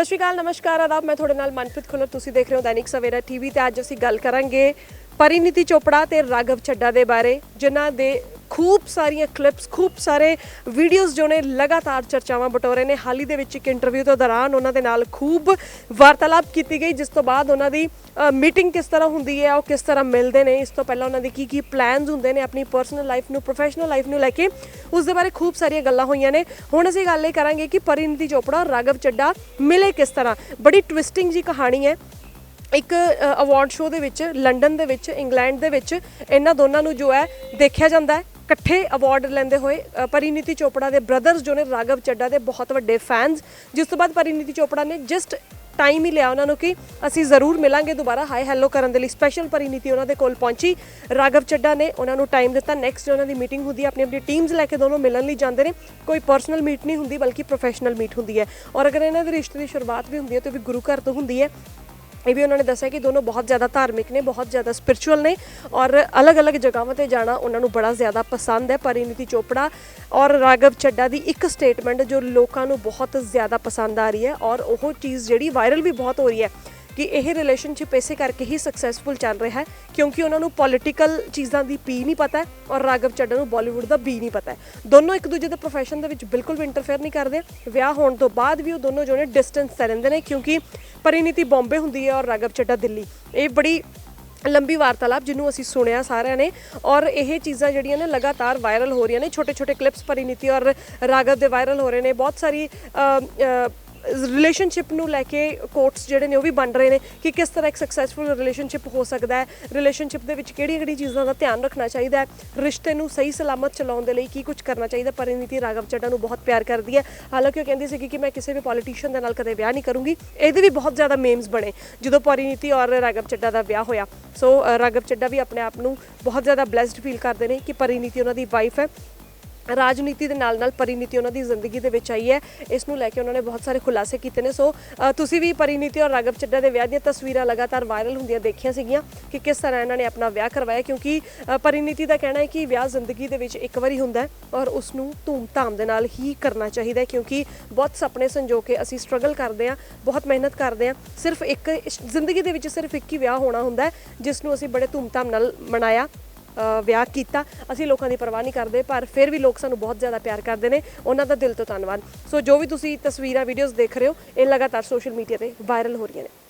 ਸਤਿ ਸ਼੍ਰੀ ਅਕਾਲ, ਨਮਸਕਾਰ, ਆਦਾਬ। ਮੈਂ ਤੁਹਾਡੇ ਨਾਲ ਮਨਪ੍ਰੀਤ ਖੁੱਲਰ। ਤੁਸੀਂ ਦੇਖ ਰਹੇ ਹੋ ਦੈਨਿਕ ਸਵੇਰਾ ਟੀਵੀ ਤੇ ਅੱਜ ਅਸੀਂ ਗੱਲ ਕਰਾਂਗੇ ਪਰਿਨੀਤੀ ਚੋਪੜਾ ਤੇ ਰਾਘਵ ਚੱਡਾ ਦੇ ਬਾਰੇ, ਜਿਨ੍ਹਾਂ ਦੇ ਖੂਬ ਸਾਰੀਆਂ ਕਲਿੱਪਸ ਖੂਬ ਸਾਰੇ ਵੀਡੀਓਜ਼ ਜੋ ਨੇ ਲਗਾਤਾਰ ਚਰਚਾਵਾਂ ਬਟੋਰੇ ਨੇ। ਹਾਲ ਹੀ ਦੇ ਵਿੱਚ ਇੱਕ ਇੰਟਰਵਿਊ ਤੋਂ ਦੌਰਾਨ ਉਹਨਾਂ ਦੇ ਨਾਲ ਖੂਬ ਵਾਰਤਾਲਾਪ ਕੀਤੀ ਗਈ, ਜਿਸ ਤੋਂ ਬਾਅਦ ਉਹਨਾਂ ਦੀ ਮੀਟਿੰਗ ਕਿਸ ਤਰ੍ਹਾਂ ਹੁੰਦੀ ਹੈ, ਉਹ ਕਿਸ ਤਰ੍ਹਾਂ ਮਿਲਦੇ ਨੇ, ਇਸ ਤੋਂ ਪਹਿਲਾਂ ਉਹਨਾਂ ਦੇ ਕੀ ਕੀ ਪਲਾਨਸ ਹੁੰਦੇ ਨੇ ਆਪਣੀ ਪਰਸਨਲ ਲਾਈਫ ਨੂੰ ਪ੍ਰੋਫੈਸ਼ਨਲ ਲਾਈਫ ਨੂੰ ਲੈ ਕੇ, ਉਸ ਦੇ ਬਾਰੇ ਖੂਬ ਸਾਰੀਆਂ ਗੱਲਾਂ ਹੋਈਆਂ ਨੇ। ਹੁਣ ਅਸੀਂ ਗੱਲ ਇਹ ਕਰਾਂਗੇ ਕਿ ਪਰਿਨੀਤੀ ਚੋਪੜਾ ਔਰ ਰਾਘਵ ਚੱਡਾ ਮਿਲੇ ਕਿਸ ਤਰ੍ਹਾਂ? ਬੜੀ ਟਵਿਸਟਿੰਗ ਜੀ ਕਹਾਣੀ ਹੈ। ਇੱਕ ਅਵਾਰਡ ਸ਼ੋਅ ਦੇ ਵਿੱਚ ਲੰਡਨ ਦੇ ਵਿੱਚ ਇੰਗਲੈਂਡ ਦੇ ਵਿੱਚ, ਇਹਨਾਂ ਦੋਨਾਂ ਨੂੰ ਜੋ ਹੈ ਦੇਖਿਆ ਜਾਂਦਾ ਹੈ। ਇਕੱਠੇ ਅਵਾਰਡ ਲੈਂਦੇ ਹੋਏ ਪਰਿਨੀਤੀ ਚੋਪੜਾ ਦੇ ਬ੍ਰਦਰਸ ਜੋ ਨੇ, ਰਾਘਵ ਚੱਡਾ ਦੇ ਬਹੁਤ ਵੱਡੇ ਫੈਨਸ ਜਿਸ ਤੋਂ ਬਾਅਦ ਪਰਿਨੀਤੀ ਚੋਪੜਾ ਨੇ ਜਸਟ ਟਾਈਮ ਹੀ ਲਿਆ ਉਹਨਾਂ ਨੂੰ ਕਿ ਅਸੀਂ ਜ਼ਰੂਰ ਮਿਲਾਂਗੇ ਦੁਬਾਰਾ। ਹਾਈ ਹੈਲੋ ਕਰਨ ਦੇ ਲਈ ਸਪੈਸ਼ਲ ਪਰਿਨੀਤੀ ਉਹਨਾਂ ਦੇ ਕੋਲ ਪਹੁੰਚੀ। ਰਾਘਵ ਚੱਡਾ ਨੇ ਉਹਨਾਂ ਨੂੰ ਟਾਈਮ ਦਿੱਤਾ। ਨੈਕਸਟ ਉਹਨਾਂ ਦੀ ਮੀਟਿੰਗ ਹੁੰਦੀ ਹੈ, ਆਪਣੀ ਆਪਣੀ ਟੀਮਸ ਲੈ ਕੇ ਦੋਨੋਂ ਮਿਲਣ ਲਈ ਜਾਂਦੇ ਨੇ। ਕੋਈ ਪਰਸਨਲ ਮੀਟ ਨਹੀਂ ਹੁੰਦੀ, ਬਲਕਿ ਪ੍ਰੋਫੈਸ਼ਨਲ ਮੀਟ ਹੁੰਦੀ ਹੈ। ਔਰ ਅਗਰ ਇਹਨਾਂ ਦੇ ਰਿਸ਼ਤੇ ਦੀ ਸ਼ੁਰੂਆਤ ਵੀ ਹੁੰਦੀ ਹੈ, ਤਾਂ ਵੀ ਗੁਰੂ ਘਰ ਤੋਂ ਹੁੰਦੀ ਹੈ। ਇਹ ਵੀ ਉਹਨਾਂ ਨੇ ਦੱਸਿਆ ਕਿ ਦੋਨੋਂ ਬਹੁਤ ਜ਼ਿਆਦਾ ਧਾਰਮਿਕ ਨੇ, ਬਹੁਤ ਜ਼ਿਆਦਾ ਸਪਿਰਚੁਅਲ ਨੇ ਔਰ ਅਲੱਗ-ਅਲੱਗ ਜਗ੍ਹਾਵਾਂ ਤੇ ਜਾਣਾ ਉਹਨਾਂ ਨੂੰ ਬੜਾ ਜ਼ਿਆਦਾ ਪਸੰਦ ਹੈ। ਪਰਿਨੀਤੀ ਚੋਪੜਾ ਔਰ ਰਾਘਵ ਚੱਡਾ ਦੀ ਇੱਕ ਸਟੇਟਮੈਂਟ ਜੋ ਲੋਕਾਂ ਨੂੰ ਬਹੁਤ ਜ਼ਿਆਦਾ ਪਸੰਦ ਆ ਰਹੀ ਹੈ ਔਰ ਉਹ ਚੀਜ਼ ਜਿਹੜੀ ਵਾਇਰਲ ਵੀ ਬਹੁਤ ਹੋ ਰਹੀ ਹੈ ਕਿ ਇਹ ਰਿਲੇਸ਼ਨਸ਼ਿਪ ਇਸੇ ਕਰਕੇ ਹੀ ਸਕਸੈਸਫੁਲ ਚੱਲ ਰਿਹਾ ਹੈ ਕਿਉਂਕਿ ਉਹਨਾਂ ਨੂੰ ਪੋਲਿਟੀਕਲ ਚੀਜ਼ਾਂ ਦੀ ਪੀ ਨਹੀਂ ਪਤਾ ਔਰ ਰਾਘਵ ਚੱਡਾ ਨੂੰ ਬਾਲੀਵੁੱਡ ਦਾ ਬੀ ਨਹੀਂ ਪਤਾ। ਦੋਨੋਂ ਇੱਕ ਦੂਜੇ ਦੇ ਪ੍ਰੋਫੈਸ਼ਨ ਦੇ ਵਿੱਚ ਬਿਲਕੁਲ ਵੀ ਇੰਟਰਫੇਅਰ ਨਹੀਂ ਕਰਦੇ। ਵਿਆਹ ਹੋਣ ਤੋਂ ਬਾਅਦ ਵੀ ਉਹ ਦੋਨੋਂ ਜੋ ਨੇ ਡਿਸਟੈਂਸ ਤੇ ਰਹਿੰਦੇ ਨੇ ਕਿਉਂਕਿ ਪਰਿਨੀਤੀ ਬੰਬੇ ਹੁੰਦੀ ਹੈ ਔਰ ਰਾਘਵ ਚੱਡਾ ਦਿੱਲੀ। ਇਹ ਬੜੀ ਲੰਬੀ ਵਾਰਤਾਲਾਪ ਜਿਹਨੂੰ ਅਸੀਂ ਸੁਣਿਆ ਸਾਰਿਆਂ ਨੇ ਔਰ ਇਹ ਚੀਜ਼ਾਂ ਜਿਹੜੀਆਂ ਨੇ ਲਗਾਤਾਰ ਵਾਇਰਲ ਹੋ ਰਹੀਆਂ ਨੇ। ਛੋਟੇ ਛੋਟੇ ਕਲਿੱਪਸ ਪਰਿਨੀਤੀ ਔਰ ਰਾਘਵ ਦੇ ਵਾਇਰਲ ਹੋ ਰਹੇ ਨੇ। ਬਹੁਤ ਸਾਰੀ ਰਿਲੇਸ਼ਨਸ਼ਿਪ ਨੂੰ ਲੈ ਕੇ ਕੋਟਸ ਜਿਹੜੇ ਨੇ ਉਹ ਵੀ ਬਣ ਰਹੇ ਨੇ ਕਿ ਕਿਸ ਤਰ੍ਹਾਂ ਇੱਕ ਸਕਸੈਸਫੁਲ ਰਿਲੇਸ਼ਨਸ਼ਿਪ ਹੋ ਸਕਦਾ ਹੈ ਰਿਲੇਸ਼ਨਸ਼ਿਪ ਦੇ ਵਿੱਚ ਕਿਹੜੀਆਂ ਕਿਹੜੀ ਚੀਜ਼ਾਂ ਦਾ ਧਿਆਨ ਰੱਖਣਾ ਚਾਹੀਦਾ ਹੈ ਰਿਸ਼ਤੇ ਨੂੰ ਸਹੀ ਸਲਾਮਤ ਚਲਾਉਣ ਦੇ ਲਈ ਕੀ ਕੁਝ ਕਰਨਾ ਚਾਹੀਦਾ ਪਰਿਨੀਤੀ ਰਾਘਵ ਚੱਡਾ ਨੂੰ ਬਹੁਤ ਪਿਆਰ ਕਰਦੀ ਹੈ। ਹਾਲਾਂਕਿ ਉਹ ਕਹਿੰਦੀ ਸੀ ਕਿ ਮੈਂ ਕਿਸੇ ਵੀ ਪੋਲੀਟੀਸ਼ੀਅਨ ਦੇ ਨਾਲ ਕਦੇ ਵਿਆਹ ਨਹੀਂ ਕਰੂੰਗੀ। ਇਹਦੇ ਵੀ ਬਹੁਤ ਜ਼ਿਆਦਾ ਮੇਮਸ ਬਣੇ ਜਦੋਂ ਪਰਿਨੀਤੀ ਔਰ ਰਾਘਵ ਚੱਡਾ ਦਾ ਵਿਆਹ ਹੋਇਆ। ਸੋ ਅ, ਰਾਘਵ ਚੱਡਾ ਵੀ ਆਪਣੇ ਆਪ ਨੂੰ ਬਹੁਤ ਜ਼ਿਆਦਾ ਬlesed ਫੀਲ ਕਰਦੇ ਨੇ ਕਿ ਪਰਿਨੀਤੀ ਉਹਨਾਂ ਦੀ ਵਾਈਫ ਹੈ। ਰਾਜਨੀਤੀ ਦੇ ਨਾਲ ਨਾਲ ਪਰਿਨੀਤੀ ਉਹਨਾਂ ਦੀ ਜ਼ਿੰਦਗੀ ਦੇ ਵਿੱਚ ਆਈ ਹੈ। ਇਸ ਨੂੰ ਲੈ ਕੇ ਉਹਨਾਂ ਨੇ ਬਹੁਤ ਸਾਰੇ ਖੁਲਾਸੇ ਕੀਤੇ ਨੇ। ਸੋ ਤੁਸੀਂ ਵੀ ਪਰਿਨੀਤੀ ਔਰ ਰਾਘਵ ਚੱਡਾ ਦੇ ਵਿਆਹ ਦੀਆਂ ਤਸਵੀਰਾਂ ਲਗਾਤਾਰ ਵਾਇਰਲ ਹੁੰਦੀਆਂ ਦੇਖੀਆਂ ਸੀਗੀਆਂ ਕਿ ਕਿਸ ਤਰ੍ਹਾਂ ਇਹਨਾਂ ਨੇ ਆਪਣਾ ਵਿਆਹ ਕਰਵਾਇਆ। ਕਿਉਂਕਿ ਅ, ਪਰਿਨੀਤੀ ਦਾ ਕਹਿਣਾ ਹੈ ਕਿ ਵਿਆਹ ਜ਼ਿੰਦਗੀ ਦੇ ਵਿੱਚ ਇੱਕ ਵਾਰੀ ਹੁੰਦਾ ਹੈ ਔਰ ਉਸ ਨੂੰ ਧੂਮ-ਧਾਮ ਦੇ ਨਾਲ ਹੀ ਕਰਨਾ ਚਾਹੀਦਾ ਹੈ। ਕਿਉਂਕਿ ਬਹੁਤ ਸੁਪਨੇ ਸੰਜੋ ਕੇ ਅਸੀਂ ਸਟਰਗਲ ਕਰਦੇ ਹਾਂ ਬਹੁਤ ਮਿਹਨਤ ਕਰਦੇ ਹਾਂ। ਸਿਰਫ ਇੱਕ ਜ਼ਿੰਦਗੀ ਦੇ ਵਿੱਚ ਸਿਰਫ ਇੱਕ ਹੀ ਵਿਆਹ ਹੋਣਾ ਹੁੰਦਾ ਹੈ ਜਿਸ ਨੂੰ ਅਸੀਂ ਬੜੇ ਧੂਮ-ਧਾਮ ਨਾਲ ਮਨਾਇਆ। ਵਿਆਹ ਕੀਤਾ। ਅਸੀਂ ਲੋਕਾਂ ਦੀ ਪਰਵਾਹ ਨਹੀਂ ਕਰਦੇ, ਪਰ ਫਿਰ ਵੀ ਲੋਕ ਸਾਨੂੰ ਬਹੁਤ ਜ਼ਿਆਦਾ ਪਿਆਰ ਕਰਦੇ ਨੇ। ਉਹਨਾਂ ਦਾ ਦਿਲ ਤੋਂ ਧੰਨਵਾਦ। ਸੋ ਜੋ ਵੀ ਤੁਸੀਂ ਤਸਵੀਰਾਂ ਵੀਡੀਓਜ਼ ਦੇਖ ਰਹੇ ਹੋ, ਇਹ ਲਗਾਤਾਰ ਸੋਸ਼ਲ ਮੀਡੀਆ ਤੇ ਵਾਇਰਲ ਹੋ ਰਹੀਆਂ ਨੇ।